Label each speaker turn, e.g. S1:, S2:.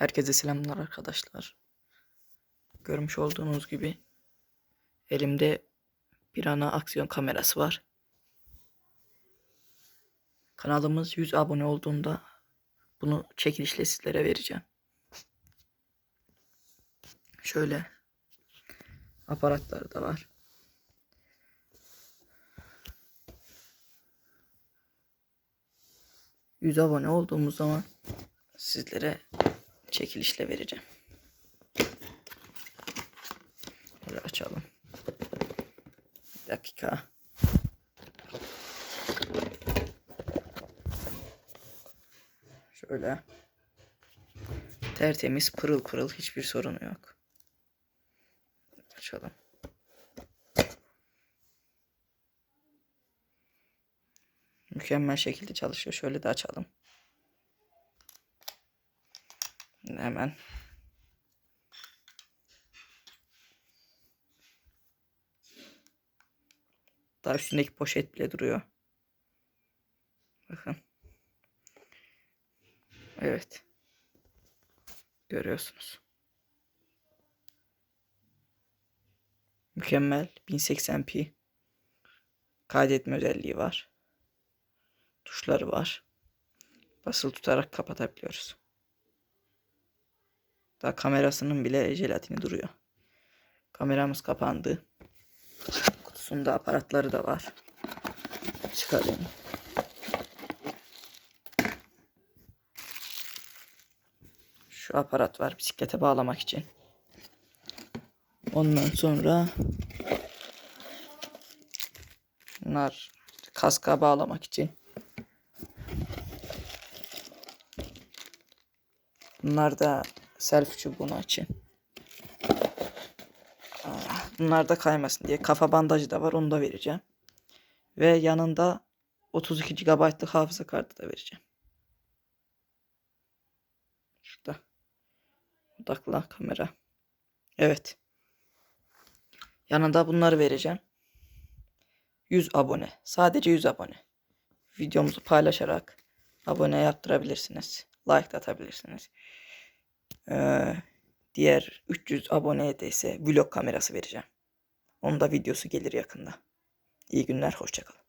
S1: Herkese selamlar arkadaşlar. Görmüş olduğunuz gibi elimde bir ana aksiyon kamerası var. Kanalımız 100 abone olduğunda bunu çekilişle sizlere vereceğim. Şöyle aparatları da var. Yüz abone olduğumuz zaman sizlere çekilişle vereceğim. Böyle açalım. Bir dakika. Şöyle. Tertemiz, pırıl pırıl hiçbir sorunu yok. Açalım. Mükemmel şekilde çalışıyor. Şöyle de açalım. Hemen. Daha üstündeki poşet bile duruyor. Bakın. Evet. Görüyorsunuz. Mükemmel 1080p kaydetme özelliği var. Tuşları var. Basılı tutarak kapatabiliyoruz. Daha kamerasının bile jelatini duruyor. Kameramız kapandı. Kutusunda aparatları da var. Çıkarayım. Şu aparat var bisiklete bağlamak için. Ondan sonra bunlar kaska bağlamak için. Bunlar da selfie çubuğunu. Ah, Bunlar da kaymasın diye kafa bandajı da var onu da vereceğim. Ve yanında 32 GB'lık hafıza kartı da vereceğim. Şurada. Odakla kamera. Evet. Yanında bunları vereceğim. 100 abone. Sadece 100 abone. Videomuzu paylaşarak abone yaptırabilirsiniz. Like de atabilirsiniz. Ee, diğer 300 aboneye de ise vlog kamerası vereceğim. Onun da videosu gelir yakında. İyi günler, hoşçakalın.